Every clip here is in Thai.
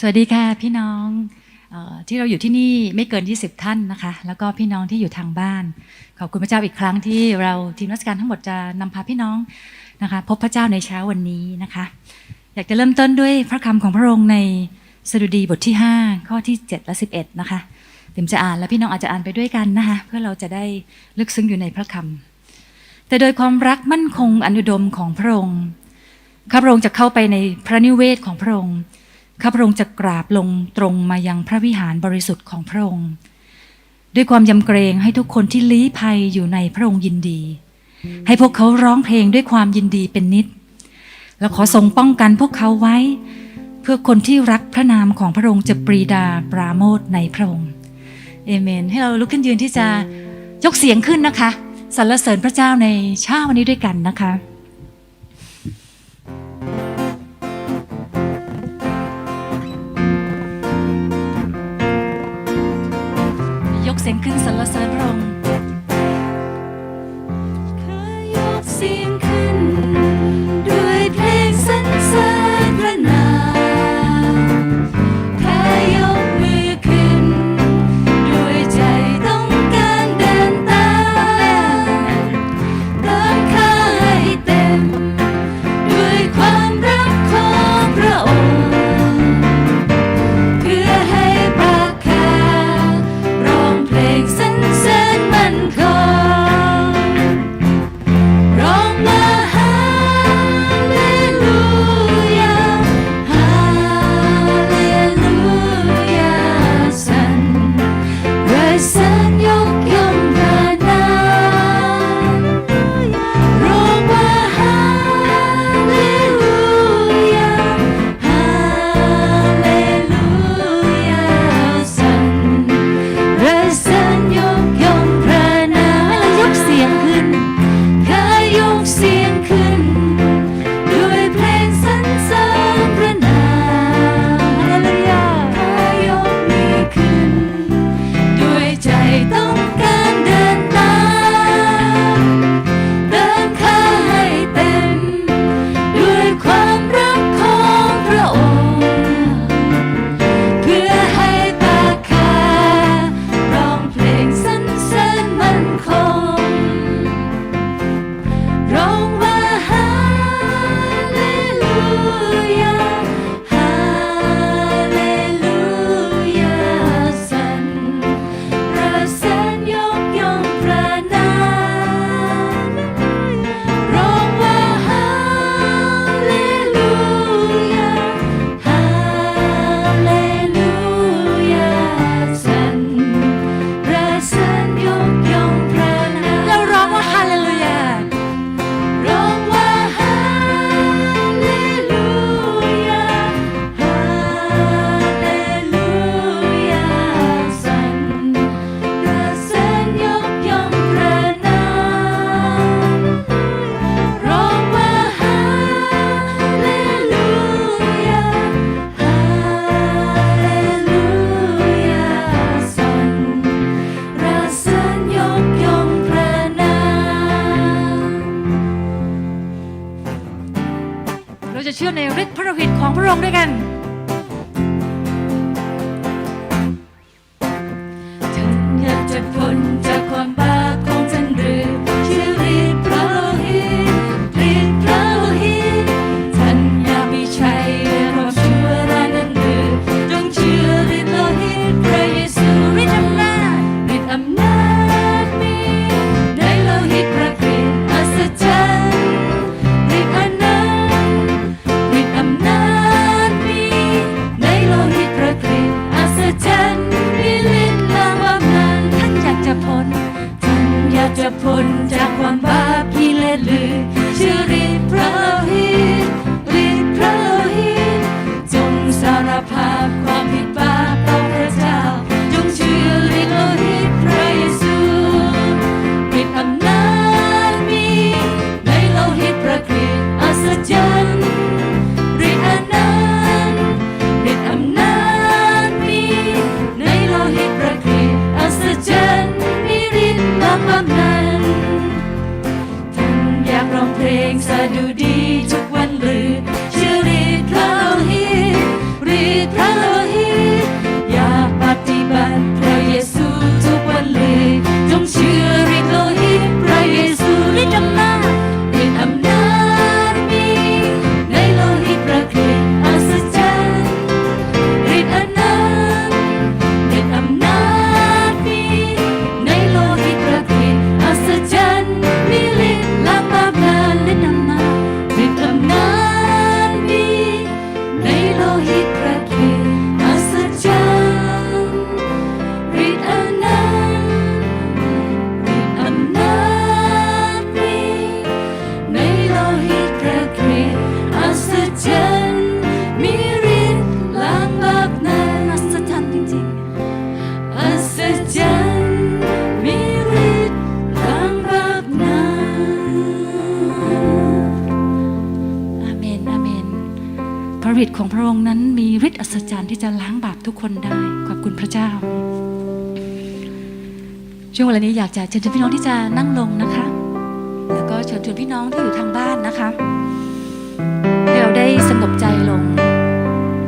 สวัสดีค่ะพี่น้องออที่เราอยู่ที่นี่ไม่เกิน 20 ท่านนะคะ แล้วก็พี่น้องที่อยู่ทางบ้าน ขอบคุณพระเจ้าอีกครั้งที่เราทีมรัชการทั้งหมดจะนำพาพี่น้องนะคะ พบพระเจ้าในเช้าวันนี้นะคะ อยากจะเริ่มต้นด้วยพระคำของพระองค์ในสดุดีบทที่ 5 ข้อที่ 7 และ 11 นะคะเต็มจะอ่านและพี่น้องอาจจะอ่านไปด้วยกันนะคะเพื่อเราจะได้ลึกซึ้งอยู่ในพระคำแต่โดยความรักมั่นคงอนุดมของพระองค์ข้าพระองค์จะเข้าไปในพระนิเวศของพระองค์ ข้าพระองค์จะกราบลงตรงมายังพระวิหารบริสุทธิ์ของพระองค์ ด้วยความยำเกรงให้ทุกคนที่ลี้ภัยอยู่ในพระองค์ยินดี ให้พวกเขาร้องเพลงด้วยความยินดีเป็นนิด แล้วขอทรงป้องกันพวกเขาไว้ เพื่อคนที่รักพระนามของพระองค์จะปรีดาปราโมทในพระองค์เอเมน ให้เราลุกขึ้นยืนที่จะยกเสียงขึ้นนะคะสรรเสริญพระเจ้าในเช้าวันนี้ด้วยกันนะคะ เสียงขึ้นสรรเสริญพระองค์ขอยกเสียง ช่วงเวลานี้อยากจะเชิญชวนพี่น้องที่จะนั่งลงนะคะ แล้วก็เชิญชวนพี่น้องที่อยู่ทางบ้านนะคะให้เราได้สงบใจลง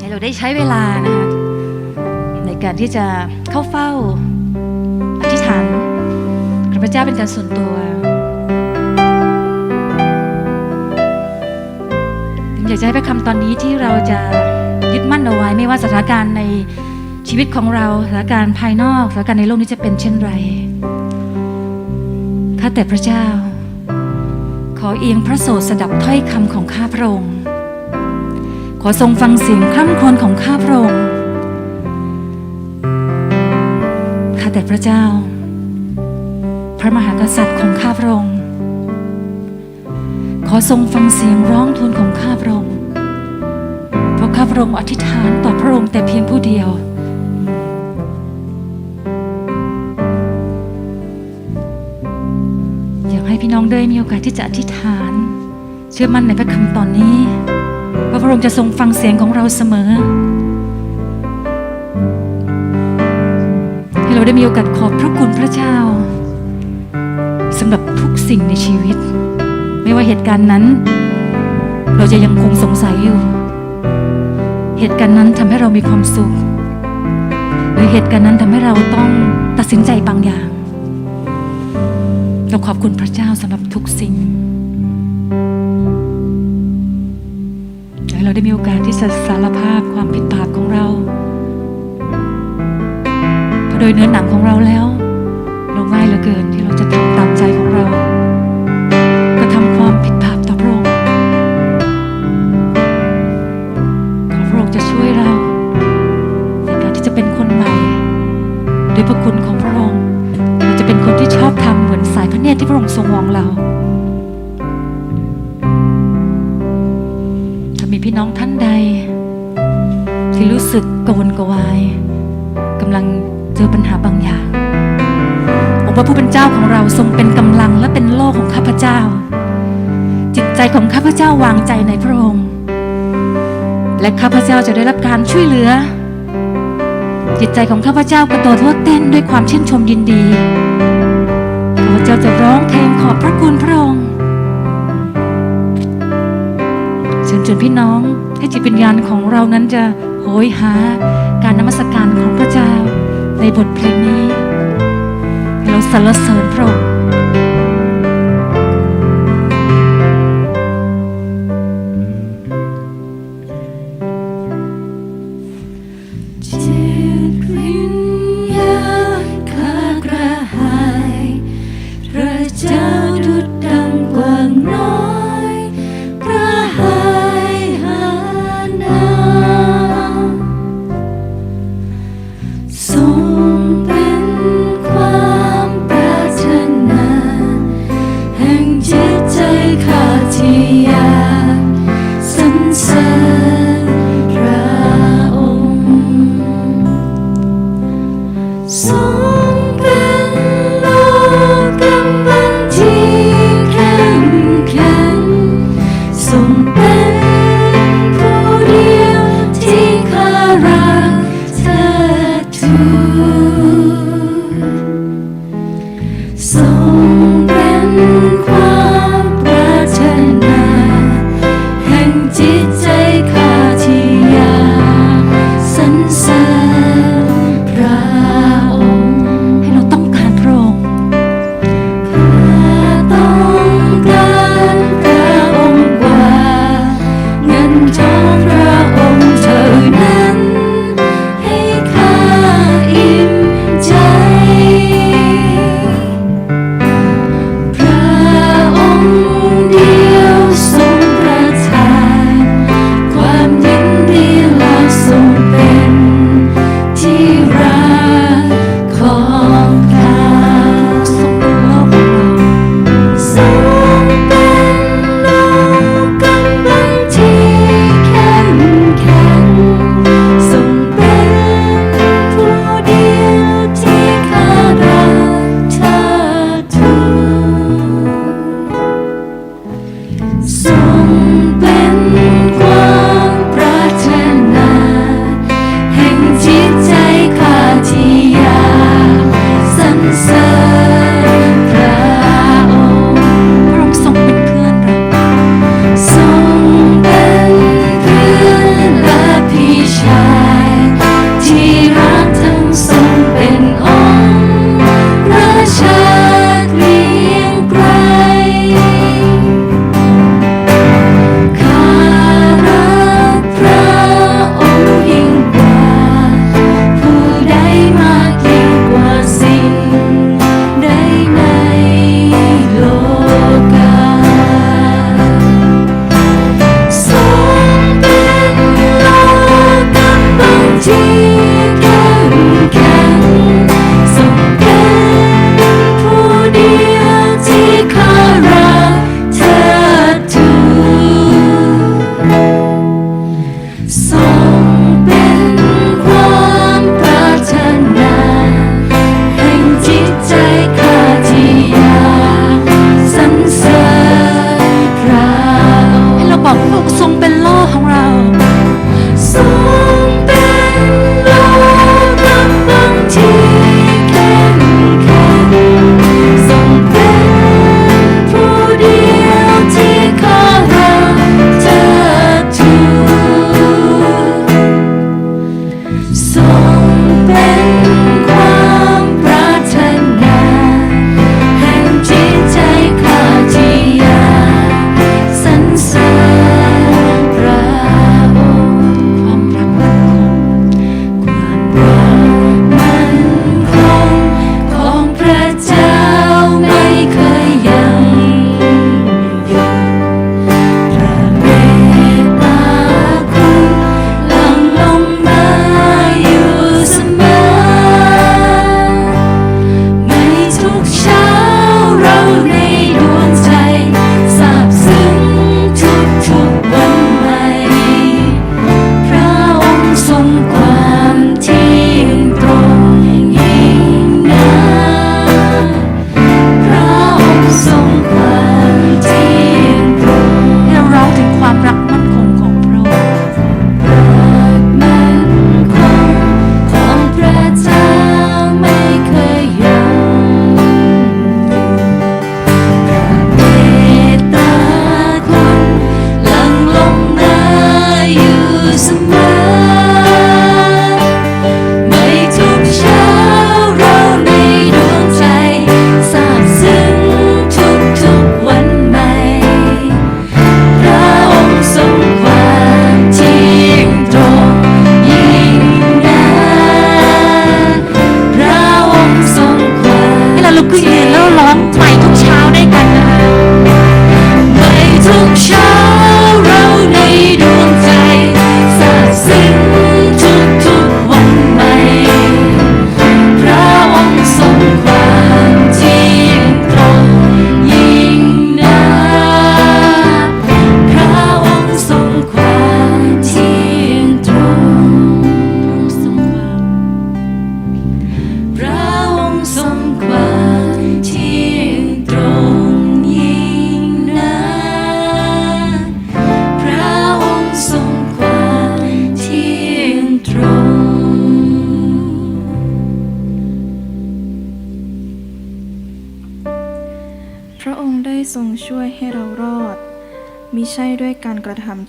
ให้เราได้ใช้เวลานะคะในการที่จะเข้าเฝ้าอธิษฐานกับพระเจ้าเป็นการส่วนตัวอยากจะให้พระคำตอนนี้ที่เราจะยึดมั่นเอาไว้ไม่ว่าสถานการณ์ใน ชีวิตของเราสถานการณ์ภายนอกสถานการณ์ในโลกนี้จะเป็นเช่นไรข้าแต่พระเจ้า ขอเอียงพระโสดสดับถ้อยคำของข้าพระองค์ ขอทรงฟังเสียงคร่ำครวญของข้าพระองค์ข้าแต่พระเจ้า พระมหากษัตริย์ของข้าพระองค์ขอทรงฟังเสียงร้องทูลของข้าพระองค์เพราะข้าพระองค์อธิษฐานต่อพระองค์แต่เพียงผู้เดียว น้องได้มีโอกาสที่จะอธิษฐาน เชื่อมั่นในพระคำตอนนี้ว่าพระองค์จะทรงฟังเสียงของเราเสมอ ให้เราได้มีโอกาสขอบพระคุณพระเจ้าสำหรับทุกสิ่งในชีวิต ไม่ว่าเหตุการณ์นั้น เราจะยังคงสงสัยอยู่ เหตุการณ์นั้นทำให้เรามีความสุข หรือเหตุการณ์นั้นทำให้เราต้องตัดสินใจบางอย่าง เราขอบคุณพระเจ้าสำหรับทุกสิ่งให้เราได้มีโอกาสที่จะสารภาพความผิดบาปของเราเพราะโดยเนื้อหนังของเราแล้ว เราง่ายเหลือเกินที่เราจะทำตามใจของเราก็ทำความผิดบาปต่อพระองค์ขอพระองค์จะช่วยเราในการที่จะเป็นคนใหม่ด้วยพระคุณของพระองค์เราจะเป็นคนที่ชอบทำ สายพระเนตรที่พระองค์ทรงมองเราถ้ามีพี่น้องท่านใด ที่รู้สึกกวนกวายกำลังเจอปัญหาบางอย่างองค์พระผู้เป็นเจ้าของเราทรงเป็นกำลังและเป็นโลกของข้าพเจ้า จิตใจของข้าพเจ้าวางใจในพระองค์ และข้าพเจ้าจะได้รับการช่วยเหลือ จิตใจของข้าพเจ้ากระโดดโลดเต้นด้วยความชื่นชมยินดี เราจะร้องเพลงขอบพระคุณพระองค์เชิญชวนพี่น้องให้จิตวิญญาณของเรานั้นจะโหยหาการนมัสการของพระเจ้าในบทเพลงนี้ให้เราสรรเสริญพระองค์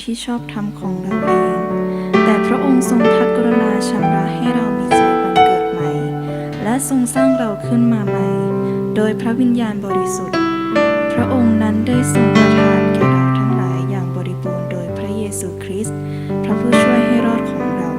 ที่ชอบทำของเราเอง แต่พระองค์ทรงทักกรุณาชำระให้เรามีใจบังเกิดใหม่ และทรงสร้างเราขึ้นมาใหม่ โดยพระวิญญาณบริสุทธิ์ พระองค์นั้นได้ทรงประทานแก่เราทั้งหลายอย่างบริบูรณ์โดยพระเยซูคริสต์พระผู้ช่วยให้รอดของเรา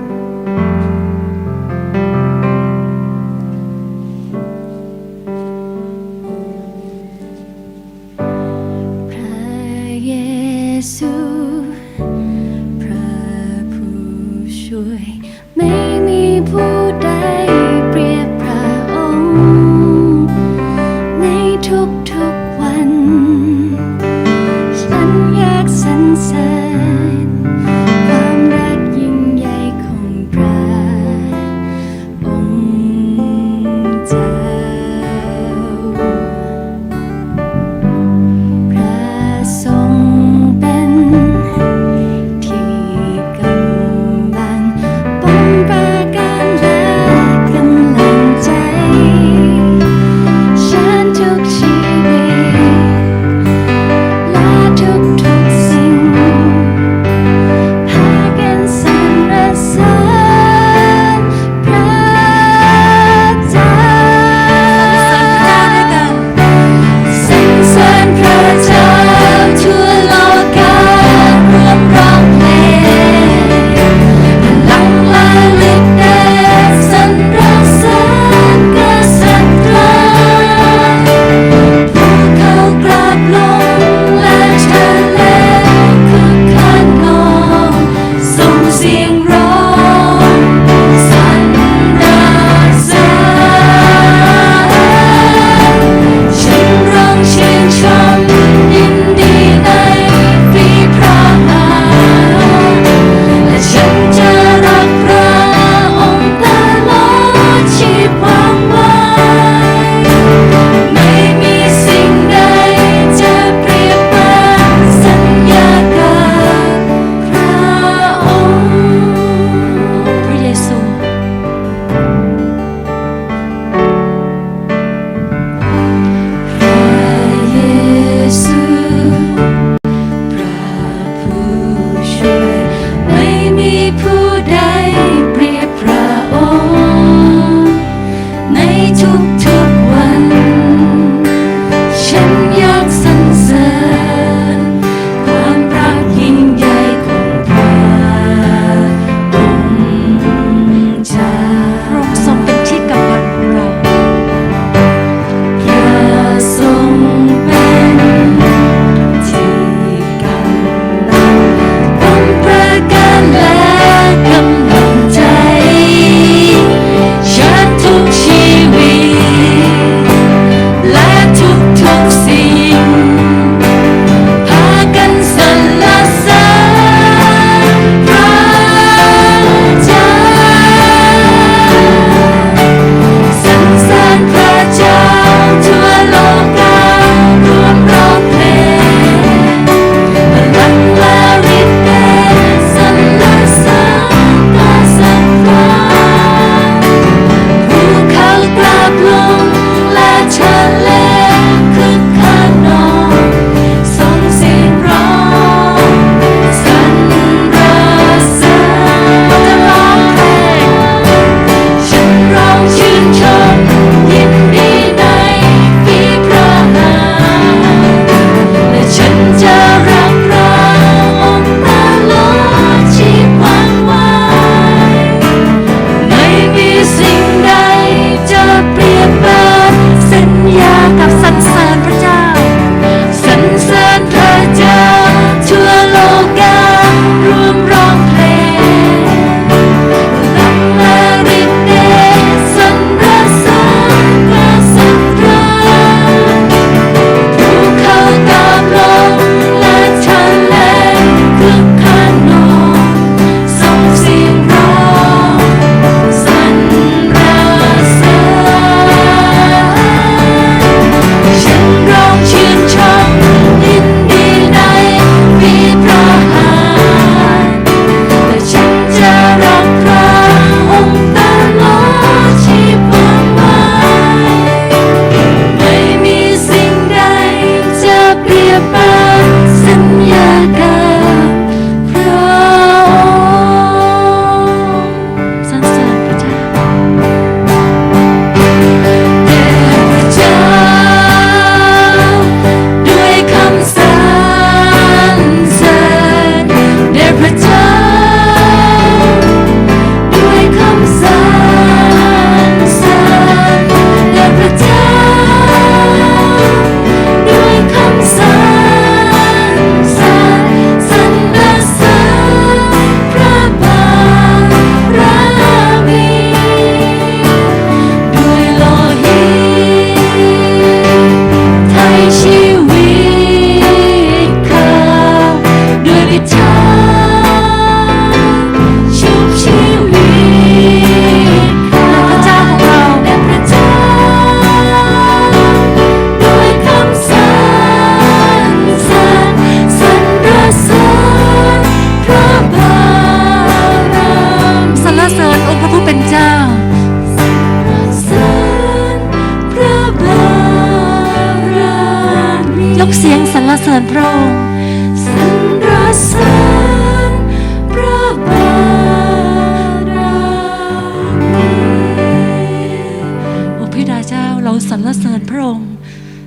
เราสรรเสริญพระองค์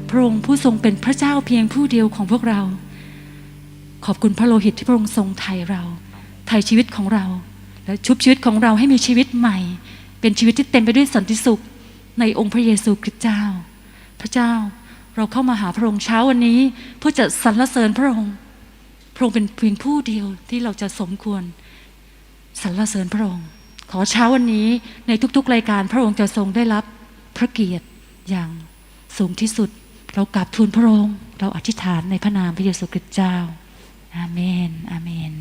พระองค์ผู้ทรงเป็นพระเจ้าเพียงผู้เดียวของพวกเรา ขอบคุณพระโลหิตที่พระองค์ทรงไถ่เราไถ่ชีวิตของเรา และชุบชีวิตของเราให้มีชีวิตใหม่ เป็นชีวิตที่เต็มไปด้วยสันติสุขในองค์พระเยซูคริสต์เจ้า พระเจ้าเราเข้ามาหาพระองค์เช้าวันนี้เพื่อจะสรรเสริญพระองค์ พระองค์เป็นเพียงผู้เดียวที่เราจะสมควรสรรเสริญพระองค์ ขอเช้าวันนี้ในทุกๆรายการพระองค์จะทรงได้รับพระเกียรติ อย่างสูงที่สุด เรากราบทูลพระองค์ เราอธิษฐานในพระนามพระเยซูคริสต์เจ้า อาเมน อาเมน